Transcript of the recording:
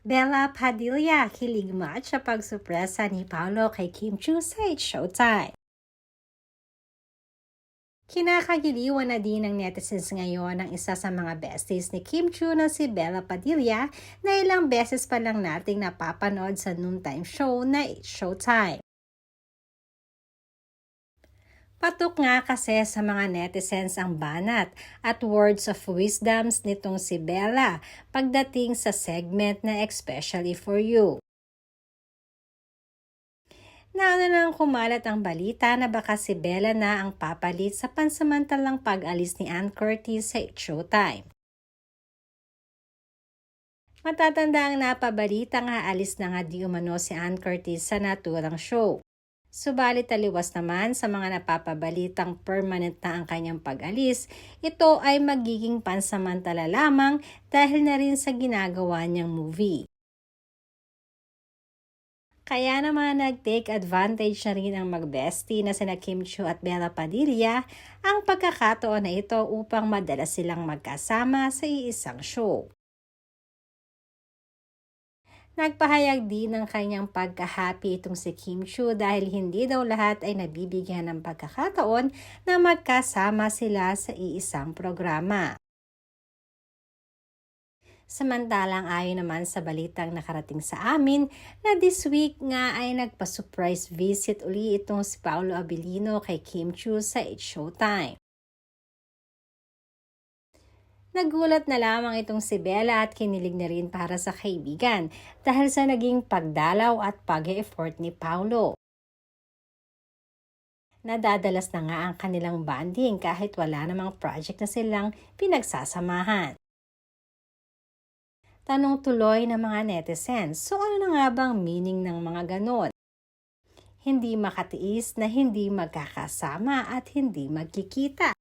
Bella Padilla kilig match sa pagsupresa ni Paolo kay Kim Chu sa Showtime. Kinakagiliwan na din ng netizens ngayon ang isa sa mga besties ni Kim Chu na si Bella Padilla na ilang beses pa lang nating napapanood sa noontime show na Showtime. Patok nga kasi sa mga netizens ang banat at words of wisdoms nitong si Bella pagdating sa segment na Especially For You. Nauna nang kumalat ang balita na baka si Bella na ang papalit sa pansamantalang pag-alis ni Ann Curtis sa Showtime. Matatanda ang napabalita nga alis na nga di umano si Ann Curtis sa naturang show. Subalit taliwas naman sa mga napapabalitang permanent na ang kanyang pag-alis, ito ay magiging pansamantala lamang dahil na rin sa ginagawa niyang movie. Kaya naman nag-take advantage na rin ang mag-bestie na sina Kim Chu at Bella Padilla ang pagkakataon na ito upang madalas silang magkasama sa iisang show. Nagpahayag din ng kanyang pagka-happy itong si Kim Chu dahil hindi daw lahat ay nabibigyan ng pagkakataon na magkasama sila sa iisang programa. Samantalang ayon naman sa balitang nakarating sa amin na this week nga ay nagpa-surprise visit uli itong si Paolo Abilino kay Kim Chu sa It's Showtime. Nagulat na lamang itong si Bella at kinilig na rin para sa kaibigan dahil sa naging pagdalaw at pag-e-effort ni Paulo. Nadadalas na nga ang kanilang bonding kahit wala namang project na silang pinagsasamahan. Tanong tuloy ng mga netizens, so ano na nga bang meaning ng mga ganon? Hindi makatiis na hindi magkakasama at hindi magkikita.